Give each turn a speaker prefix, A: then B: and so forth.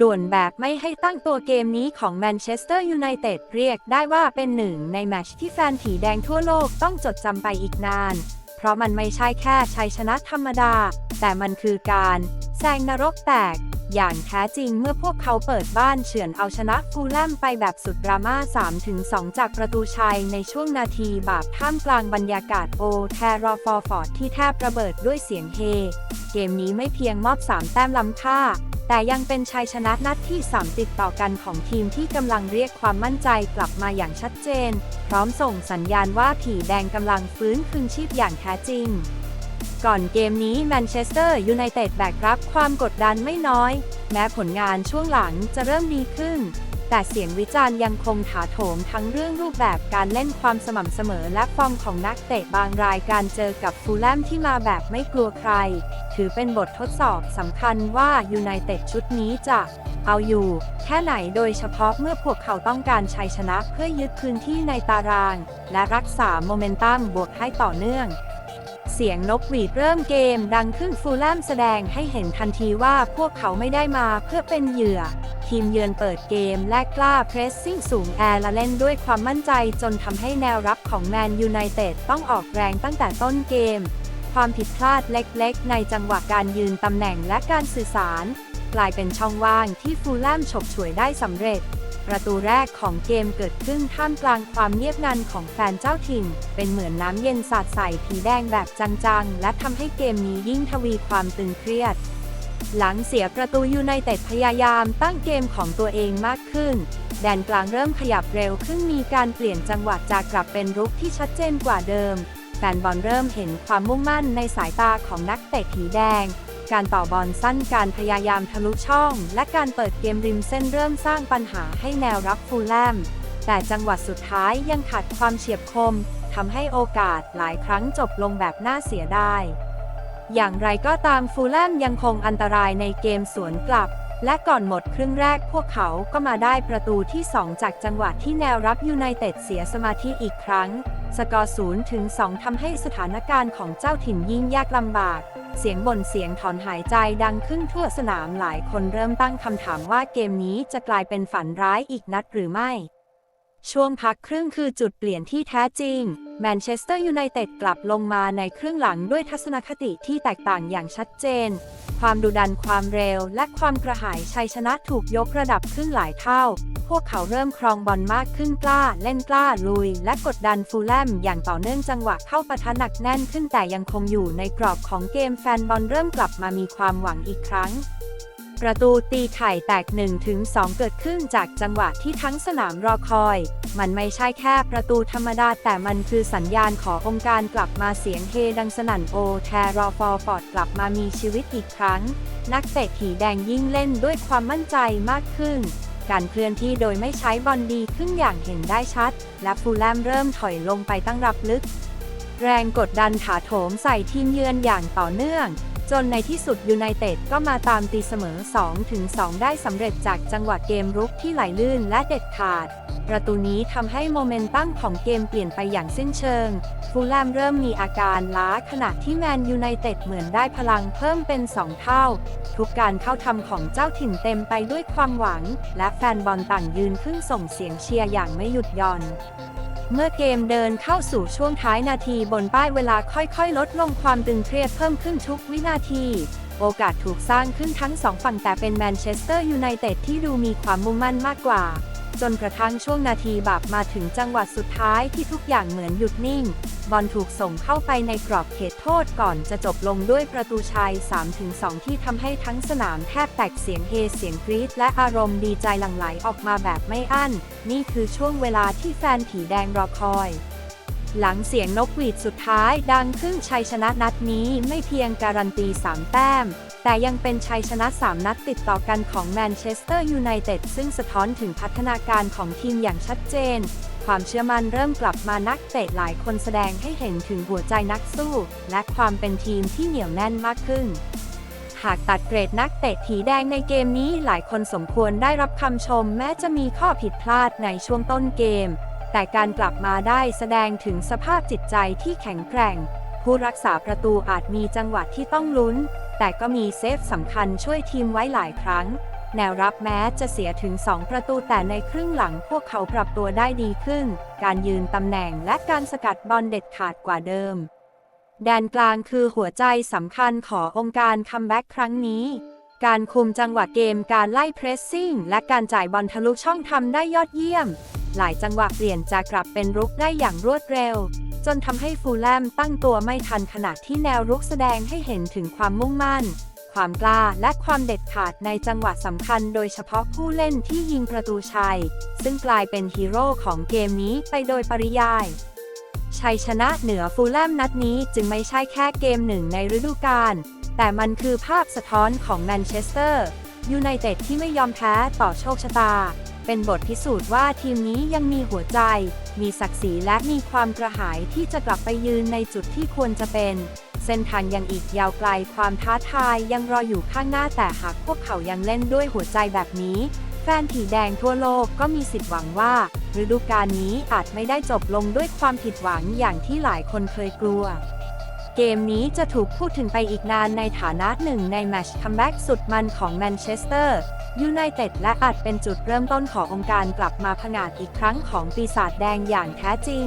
A: ด่วนแบบไม่ให้ตั้งตัวเกมนี้ของแมนเชสเตอร์ยูไนเต็ดเรียกได้ว่าเป็นหนึ่งในแมตช์ที่แฟนผีแดงทั่วโลกต้องจดจำไปอีกนาน เพราะมันไม่ใช่แค่ชัยชนะธรรมดา แต่มันคือการแซงนรกแตก อย่างแท้จริงเมื่อพวกเขาเปิดบ้านเฉือนเอาชนะฟูลแลมไปแบบสุดดราม่า 3-2 จากประตูชัยในช่วงนาทีบาปท่ามกลางบรรยากาศโอแทรอฟอร์ฟอร์ดที่แทบระเบิดด้วยเสียงเฮ เกมนี้ไม่เพียงมอบ 3 แต้มล้ำค่า แต่ยังเป็นชัยชนะนัดที่ 3 ติดต่อกันของทีมที่กำลังเรียกความมั่นใจกลับมาอย่างชัดเจน พร้อมส่งสัญญาณว่าผีแดงกำลังฟื้นคืนชีพอย่างแท้จริง ก่อนเกมนี้แมนเชสเตอร์ยูไนเต็ดแบกรับความกดดันไม่น้อย แม้ผลงานช่วงหลังจะเริ่มดีขึ้น แต่เสียงวิจารณ์ยังคงถาโถมทั้งเรื่องรูปแบบการเล่นความสม่ำเสมอและฟอร์มของนักเตะบางรายการเจอกับฟูลแลมที่มาแบบไม่กลัวใคร ถือเป็นบททดสอบสำคัญว่ายูไนเต็ดชุดนี้จะเอาอยู่ แค่ไหนโดยเฉพาะเมื่อพวกเขาต้องการชัยชนะเพื่อยึดพื้นที่ในตาราง และรักษาโมเมนตัมบวกให้ต่อเนื่องเสียงนกหวีดเริ่มเกมดังขึ้นฟูลแลมแสดงให้เห็นทันทีว่าพวกเขาไม่ได้มาเพื่อเป็นเหยื่อ ทีมเยือนเปิดเกมและกล้าเพรสซิ่งสูงแอร์และเล่นด้วยความมั่นใจจนทำให้แนวรับของแมนยูไนเต็ดต้องออกแรงตั้งแต่ต้นเกม ความผิดพลาดเล็กๆ ในจังหวะการยืนตำแหน่งและการสื่อสาร กลายเป็นช่องว่างที่ฟูลแลมฉกฉวยได้สำเร็จประตูแรกของเกมเกิดขึ้นท่ามกลางความเงียบงันของแฟนเจ้าถิ่น เป็นเหมือนน้ำเย็นสาดใส่ผีแดงแบบจังๆ และทำให้เกมนี้ยิ่งทวีความตึงเครียด หลังเสียประตูยูไนเต็ดพยายามตั้งเกมของตัวเองมากขึ้น แดนกลางเริ่มขยับเร็วขึ้นมีการเปลี่ยนจังหวะจากกลับเป็นรุกที่ชัดเจนกว่าเดิม แฟนบอลเริ่มเห็นความมุ่งมั่นในสายตาของนักเตะผีแดง การต่อบอลสั้นการพยายามทะลุช่อง และการเปิดเกมริมเส้นเริ่มสร้างปัญหาให้แนวรับฟูลแลม แต่จังหวะสุดท้ายยังขาดความเฉียบคมทำให้โอกาสหลายครั้งจบลงแบบน่าเสียดาย อย่างไรก็ตามฟูลแลมยังคงอันตรายในเกมสวนกลับ และก่อนหมดครึ่งแรกพวกเขาก็มาได้ประตูที่ 2 จากจังหวะที่แนวรับยูไนเต็ดเสียสมาธิอีกครั้ง สกอร์0ถึง2ทำให้สถานการณ์ของเจ้าถิ่นยิ่งยากลำบาก เสียงบ่นเสียงถอนหายใจดังขึ้นทั่วสนามหลายคนเริ่มตั้งคำถามว่าเกมนี้จะกลายเป็นฝันร้ายอีกนัดหรือไม่ ช่วงพักครึ่งคือจุดเปลี่ยนที่แท้จริง แมนเชสเตอร์ยูไนเต็ดกลับลงมาในครึ่งหลังด้วยทัศนคติที่แตกต่างอย่างชัดเจน ความดุดันความเร็ว และความกระหายชัยชนะถูกยกระดับขึ้นหลายเท่า พวกเขาเริ่มครองบอลมากขึ้นกล้า เล่นกล้าลุย และกดดันฟูลแลมอย่างต่อเนื่องจังหวะเข้าปะทะหนักแน่นขึ้นแต่ยังคงอยู่ในกรอบของเกมแฟนบอลเริ่มกลับมามีความหวังอีกครั้ง ประตูตีไข่แตก 1-2 เกิดขึ้นจากจังหวะที่ทั้งสนามรอคอย มันไม่ใช่แค่ประตูธรรมดาแต่มันคือสัญญาณขอองค์การกลับมาเสียงเฮดังสนั่นโอแทรอฟอร์ฟอร์ดกลับมามีชีวิตอีกครั้ง นักเตะผีแดงยิ่งเล่นด้วยความมั่นใจมากขึ้น การเคลื่อนที่โดยไม่ใช้บอลดีขึ้นอย่างเห็นได้ชัด และฟูลแลมเริ่มถอยลงไปตั้งรับลึก แรงกดดันถาโถมใส่ทีมเยือนอย่างต่อเนื่อง นในที่สุดยูไนเต็ดก็มาตามตีเสมอ 2-2 ได้สำเร็จจากจังหวะเกมรุกที่ไหลลื่นและเด็ดขาด ประตูนี้ทำให้โมเมนตัมของเกมเปลี่ยนไปอย่างสิ้นเชิง ฟูลแลมเริ่มมีอาการล้าขณะที่แมนยูไนเต็ดเหมือนได้พลังเพิ่มเป็น 2 เท่า ทุกการเข้าทำของเจ้าถิ่นเต็มไปด้วยความหวัง และแฟนบอลต่างยืนขึ้นส่งเสียงเชียร์อย่างไม่หยุดหย่อน เมื่อเกมเดินเข้าสู่ช่วงท้ายนาทีบนป้ายเวลาค่อยๆ ลดลงความตึงเครียดเพิ่มขึ้นทุกวินาที โอกาสถูกสร้างขึ้นทั้งสองฝั่งแต่เป็นแมนเชสเตอร์ยูไนเต็ดที่ดูมีความมุ่งมั่นมากกว่า จนกระทั่งช่วงนาทีบาปมาถึงจังหวะสุดท้ายที่ทุกอย่างเหมือนหยุดนิ่ง บอลถูกส่งเข้าไปในกรอบเขตโทษก่อนจะจบลงด้วยประตูชัย 3-2 ที่ทำให้ทั้งสนามแทบแตกเสียงเฮเสียงกรี๊ดและอารมณ์ดีใจหลั่งไหลออกมาแบบไม่อั้น นี่คือช่วงเวลาที่แฟนผีแดงรอคอย หลังเสียงนกหวีดสุดท้ายดังขึ้นชัยชนะนัดนี้ไม่เพียงการันตี 3 แต้ม แต่ยังเป็นชัยชนะ 3 นัดติดต่อกันของแมนเชสเตอร์ยูไนเต็ดซึ่งสะท้อนถึงพัฒนาการของทีมอย่างชัดเจน ความเชื่อมั่นเริ่มกลับมานักเตะหลายคนแสดงให้เห็นถึงหัวใจนักสู้ และความเป็นทีมที่เหนียวแน่นมากขึ้นากตัดเกรดนักเตะผีแดงในเกมนี้หลายคนสมควรได้รับคำชมแม้จะมีข้อผิดพลาดในช่วงต้นเกม แต่การกลับมาได้แสดงถึงสภาพจิตใจที่แข็งแกร่ง ผู้รักษาประตูอาจมีจังหวะที่ต้องลุ้น แต่ก็มีเซฟสำคัญช่วยทีมไว้หลายครั้ง แนวรับแม้จะเสียถึง 2 ประตูแต่ในครึ่งหลังพวกเขาปรับตัวได้ดีขึ้น การยืนตำแหน่งและการสกัดบอลเด็ดขาดกว่าเดิม แดนกลางคือหัวใจสำคัญขององค์การคัมแบ็กครั้งนี้ การคุมจังหวะเกมการไล่เพรสซิ่ง และการจ่ายบอลทะลุช่องทำได้ยอดเยี่ยม หลายจังหวะเปลี่ยนจากกลับเป็นรุกได้อย่างรวดเร็ว จนทำให้ฟูลแลมตั้งตัวไม่ทันขณะที่แนวรุกแสดงให้เห็นถึงความมุ่งมั่น ความกล้าและความเด็ดขาดในจังหวะสำคัญ โดยเฉพาะผู้เล่นที่ยิงประตูชัย ซึ่งกลายเป็นฮีโร่ของเกมนี้ไปโดยปริยาย ชัยชนะเหนือฟูลแลมนัดนี้จึงไม่ใช่แค่เกมหนึ่งในฤดูกาล แต่มันคือภาพสะท้อนของแมนเชสเตอร์ยูไนเต็ดที่ไม่ยอมแพ้ต่อโชคชะตา เป็นบทพิสูจน์ว่าทีมนี้ยังมีหัวใจ มีศักดิ์ศรีและมีความกระหายที่จะกลับไปยืนในจุดที่ควรจะเป็น เส้นทางยังอีกยาวไกลความท้าทายยังรออยู่ข้างหน้าแต่หากพวกเขายังเล่นด้วยหัวใจแบบนี้ แฟนผีแดงทั่วโลกก็มีสิทธิ์หวังว่า ฤดูกาลนี้อาจไม่ได้จบลงด้วยความผิดหวังอย่างที่หลายคนเคยกลัว เกมนี้จะถูกพูดถึงไปอีกนานในฐานะหนึ่งในแมชคัมแบ็กสุดมันของแมนเชสเตอร์ยูไนเต็ดและอาจเป็นจุดเริ่มต้นขององค์การกลับมาผงาดอีกครั้งของปีศาจแดงอย่างแท้จริง